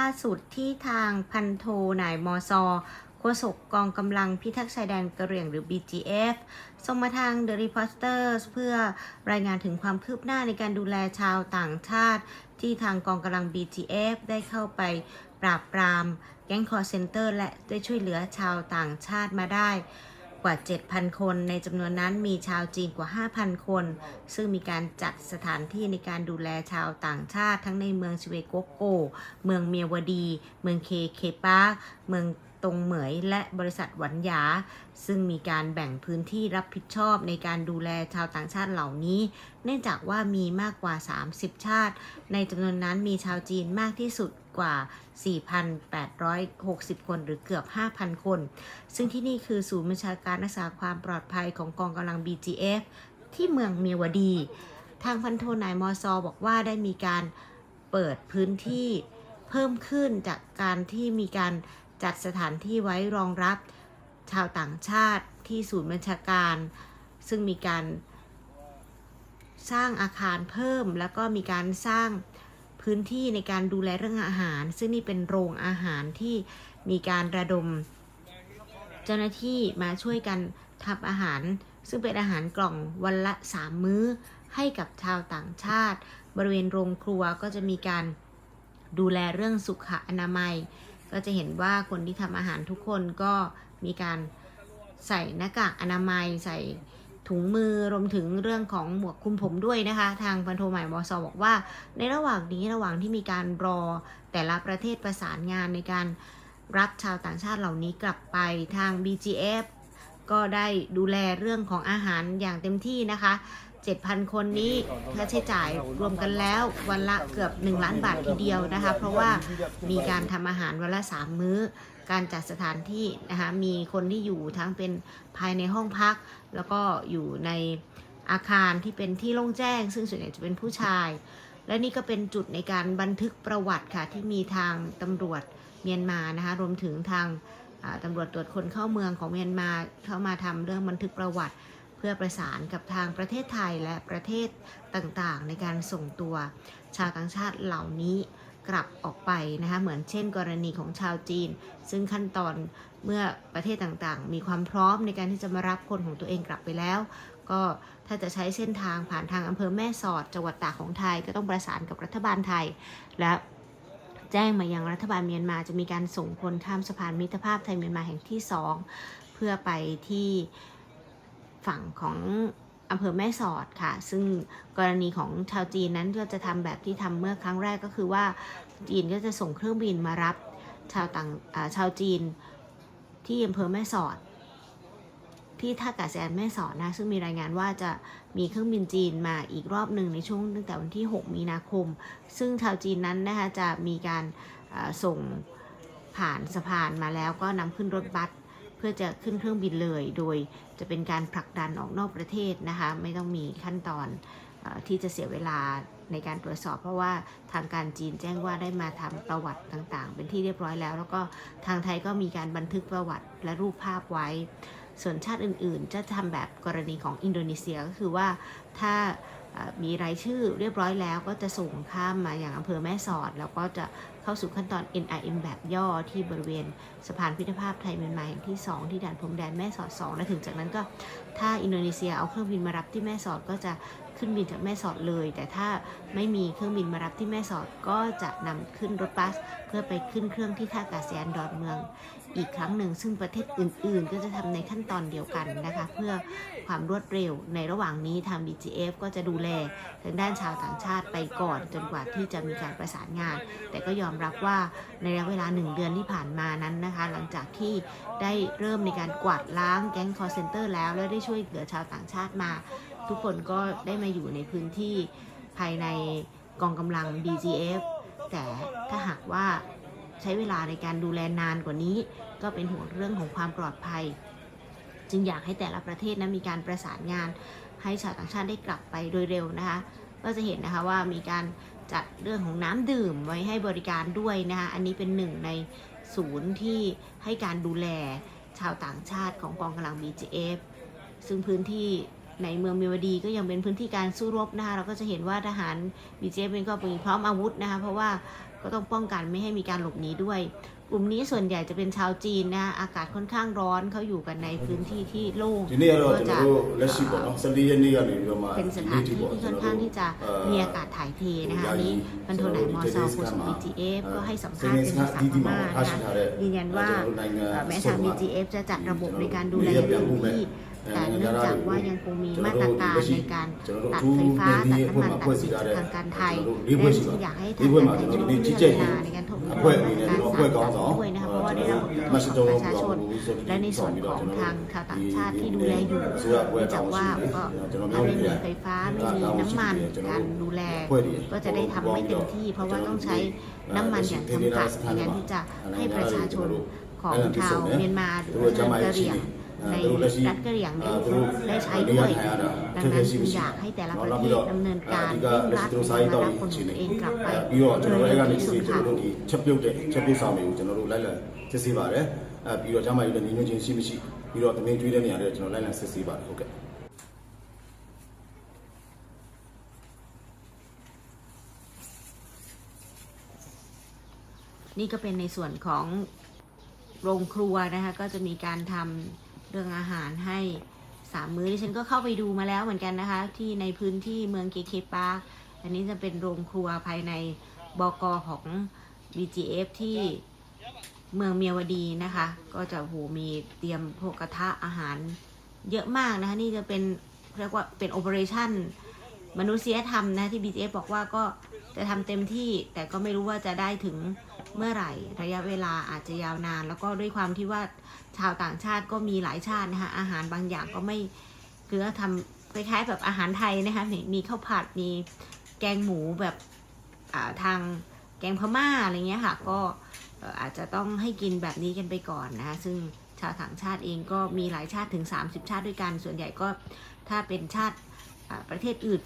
ล่าสุดที่ทางพันโทนายมอซอโฆษกกองกำลังพิทักษ์ชายแดนกะเหรี่ยงหรือ BGF ส่งมาทาง The Reporters เพื่อรายงานถึงความคืบหน้าในการดูแลชาวต่างชาติ ที่ทางกองกำลัง BGF ได้เข้าไปปราบปราม แก๊งคอร์เซนเตอร์และได้ช่วยเหลือชาวต่างชาติมาได้ กว่า 7,000 คน ในจำนวนนั้นมีชาวจีนกว่า 5,000 คน ซึ่งมีการจัดสถานที่ในการดูแลชาวต่างชาติทั้งในเมืองชเวโกโก เมืองเมียวดี เมืองเคเคปาเมืองตรงเหมยและบริษัทหวันหยา ซึ่งมีการแบ่งพื้นที่รับผิดชอบในการดูแลชาวต่างชาติเหล่านี้ เนื่องจากว่ามีมากกว่า 30 ชาติ ในจำนวนนั้นมีชาวจีนมากที่สุด กว่า 4,860 คนหรือเกือบ 5,000 คน ซึ่งที่นี่คือศูนย์บัญชาการรักษาความปลอดภัยของกองกำลัง BGF ที่เมืองเมียวดี ทางพันโทนายมอซอบอกว่าได้มีการเปิดพื้นที่เพิ่มขึ้นจากการที่มีการจัดสถานที่ไว้รองรับชาวต่างชาติที่ศูนย์บัญชาการ ซึ่งมีการสร้างอาคารเพิ่มแล้วก็มีการสร้าง พื้นที่ในการดูแลเรื่องอาหาร ซึ่งนี่เป็นโรงอาหารที่มีการระดม เจ้าหน้าที่มาช่วยกันทำอาหาร ซึ่งเป็นอาหารกล่องวันละ3มื้อ ให้กับชาวต่างชาติ บริเวณโรงครัวก็จะมีการดูแลเรื่องสุขอนามัย ก็จะเห็นว่าคนที่ทำอาหารทุกคนก็มีการใส่หน้ากากอนามัยใส่ ถุงมือรวมถึงเรื่องของหมวกคลุมผมด้วยนะคะ ทางพันโทใหม่บอสบอกว่า ในระหว่างนี้ระหว่างที่มีการรอแต่ละประเทศประสานงานในการรับชาวต่างชาติเหล่านี้กลับไปทาง BGF ก็ได้ดูแลเรื่องของอาหารอย่างเต็มที่นะคะ 7,000 คนนี้ค่าใช้จ่ายรวมกันแล้ววันละเกือบ 1 ล้านบาททีเดียวนะคะ เพราะว่ามีการทำอาหารวันละ 3 มื้อ การจัดสถานที่นะคะมีคนที่อยู่ทั้งเป็นภายในห้องพัก แล้วก็อยู่ในอาคารที่เป็นที่โล่งแจ้ง ซึ่งส่วนใหญ่จะเป็นผู้ชาย และนี่ก็เป็นจุดในการบันทึกประวัติค่ะที่มีทางตำรวจเมียนมานะคะรวมถึงทางตำรวจตรวจคนเข้าเมืองของเมียนมาเข้ามาทำเรื่องบันทึกประวัติ เพื่อประสานกับทางประเทศไทยและประเทศต่างๆ ในการส่งตัวชาวต่างชาติเหล่านี้กลับออกไปนะคะเหมือนเช่น กรณีของชาวจีน ซึ่งขั้นตอนเมื่อประเทศต่างๆ มีความพร้อมในการที่จะมารับคนของตัวเองกลับไปแล้ว ก็ถ้าจะใช้เส้นทางผ่านทางอำเภอแม่สอดจังหวัดตากของไทยก็ต้องประสานกับรัฐบาลไทย และแจ้งมายังรัฐบาลเมียนมาจะมีการส่งคนข้ามสะพานมิตรภาพไทยเมียนมาแห่งที่ 2 เพื่อไปที่ ฝั่งของอำเภอแม่สอดค่ะ ซึ่งกรณีของชาวจีนนั้นก็จะทำแบบที่ทำเมื่อครั้งแรกก็คือว่าจีนก็จะส่งเครื่องบินมารับชาวต่างาชาวจีนที่อำเภอแม่สอด ที่ท่าอากาศยานแม่สอดนะ ซึ่งมีรายงานว่าจะมีเครื่องบินจีนมาอีกรอบหนึ่งในช่วงตั้งแต่วันที่ 6 มีนาคม ซึ่งชาวจีนนั้นนะคะจะมีการาส่งผ่านสะพานมาแล้วก็นำขึ้นรถบัส เพื่อจะขึ้นเครื่องบินเลย โดยจะเป็นการผลักดันออกนอกประเทศนะคะ ไม่ต้องมีขั้นตอนอที่จะเสียเวลาในการตรวจสอบ เพราะว่าทางการจีนแจ้งว่าได้มาทำประวัติต่างๆ เป็นที่เรียบร้อยแล้ว แล้วก็ทางไทยก็มีการบันทึกประวัติและรูปภาพไว้ ส่วนชาติอื่นๆ จะทำแบบกรณีของอินโดนีเซียก็คือว่าถ้ามีรายชื่อเรียบร้อยแล้วก็จะส่งข้ามมาอย่างอำเภอแม่สอด แล้วก็จะ เข้าสู่ขั้นตอน NIM แบบย่อที่บริเวณสะพานพิพิธภาพไทยเมียนมาแห่งที่ 2 ที่ด่านพรมแดนแม่สอด2และถึงจากนั้นก็ถ้าอินโดนีเซียเอาเครื่องบินมารับที่แม่สอดก็จะ ขึ้นบินจากแม่สอดเลย แต่ถ้าไม่มีเครื่องบินมารับที่แม่สอดก็จะนำขึ้นรถบัส เพื่อไปขึ้นเครื่องที่ท่าอากาศยานดอนเมือง อีกครั้งหนึ่งซึ่งประเทศอื่น ๆ ก็จะทำในขั้นตอนเดียวกันนะคะเพื่อความรวดเร็ว ในระหว่างนี้ทาง BGF ก็จะดูแลทางด้านชาวต่างชาติไปก่อน จนกว่าที่จะมีการประสานงาน แต่ก็ยอมรับว่าในระยะเวลาหนึ่งเดือนที่ผ่านมานั้นนะคะ หลังจากที่ได้เริ่มในการกวาดล้างแก๊งคอร์เซนเตอร์แล้ว และได้ช่วยเหลือชาวต่างชาติมา ทุกคนก็ได้มาอยู่ในพื้นที่ภายในกองกำลัง BGF แต่ถ้าหากว่าใช้เวลาในการดูแลนานกว่านี้ ก็เป็นห่วงเรื่องของความปลอดภัย จึงอยากให้แต่ละประเทศนะมีการประสานงาน ให้ชาวต่างชาติได้กลับไปโดยเร็วนะคะ ก็จะเห็นนะคะว่ามีการจัดเรื่องของน้ำดื่มไว้ให้บริการด้วยนะคะ อันนี้เป็นหนึ่งในศูนย์ที่ให้การดูแลชาวต่างชาติของกองกำลัง BGF ซึ่งพื้นที่ ในเมืองเมวดีก็ยังเป็นพื้นที่การสู้รบนะคะเราก็จะเห็นว่าทหารบีเจฟเป็นก็มีพร้อมอาวุธนะคะเพราะว่าก็ต้องป้องกันไม่ให้มีการหลบหนีด้วย กลุ่มนี้ส่วนใหญ่จะเป็นชาวจีนนะอากาศค่อนข้างร้อนเขาอยู่กันในพื้นที่ที่โล่งก็จะเป็นสถานที่ที่ค่อนข้างที่จะมีอากาศถ่ายเทนะคะนี้พันโทนายมอซอโฆษกเจฟก็ให้สัมภาษณ์เป็นภาษาพม่านะคะยืนยันว่าแม้ทาง BGF จะจัดระบบในการดูแลพื้นที่ แต่เนื่องจากว่ายังคงมีมาตรการในการตัดไฟฟ้าตัดน้ำมันตัดสินทางการไทยและจึงอยากให้ทางการไทยช่วยพิจารณาในการถกเถียงการสานต่อด้วยนะคะเพราะว่าได้รับผลกระทบต่อประชาชน และในส่วนของทางชาวต่างชาติที่ดูแลอยู่เนื่องจากว่าก็ถ้าไม่มีไฟฟ้าไม่มีน้ำมันการดูแลก็จะได้ทำไม่เต็มที่ เพราะว่าต้องใช้น้ำมันอย่างจำกัดในการที่จะให้ประชาชนของชาวเมียนมาหรือชาวกะเหรี่ยง ในรัฐกะเหรี่ยงได้ได้ใช้ด้วย ดังนั้นจึงอยากให้แต่ละประเทศดำเนินการเร่งรัดในการรับคนของตัวเองกลับไป ပြီးတော့ โด ကျွန် ย တော်တို့ เร็ အဲ့ ว ကနေ ที่สุ စီ ด ကျွန် ค่ะ တော်တို့ဒီချက်ပြုတ်တဲ့ချက်ပြုတ်ဆောင်တွေကိုကျွန်တော်တို့လိုက်လံစစ်ဆေးပါတယ်အဲပြီးတော့ကျမကြီးတဲ့ညီညွတ်ချင်းရှိမရှိပြီးတော့တမင်ကျွေးတဲ့နေရာတွေကျွန်တော်လိုက်လံစစ်ဆေးပါတယ်ဟုတ်ကဲ့ นี่ก็เป็นในส่วนของโรงครัวนะคะ ก็จะมีการทำ เรื่องอาหารให้สามมื้อดิฉันก็เข้าไปดูมาแล้วเหมือนกันนะคะ ที่ในพื้นที่เมืองเกเคปาร์อันนี้จะเป็นโรงครัวภายในบกของ BGF ที่เมืองเมียวดีนะคะ ก็จะโหมีเตรียมพวกกระทะอาหารเยอะมากนะคะ นี่จะเป็นเรียกว่าเป็นโอเปอเรชั่นมนุษยธรรมนะที่ BGF บอกว่าก็ จะทำเต็มที่แต่ก็ไม่รู้ว่าจะได้ถึงเมื่อไหร่ ระยะเวลาอาจจะยาวนาน แล้วก็ด้วยความที่ว่าชาวต่างชาติก็มีหลายชาตินะคะอาหารบางอย่างก็ไม่คือทำคล้ายๆแบบอาหารไทยนะคะมีข้าวผัดมีแกงหมูแบบทางแกงพม่าอะไรเงี้ยค่ะ ก็อาจจะต้องให้กินแบบนี้กันไปก่อนนะคะซึ่งชาวต่างชาติเองก็มีหลายชาติถึง 30 ชาติด้วยกัน ส่วนใหญ่ก็ถ้าเป็นชาติประเทศอื่น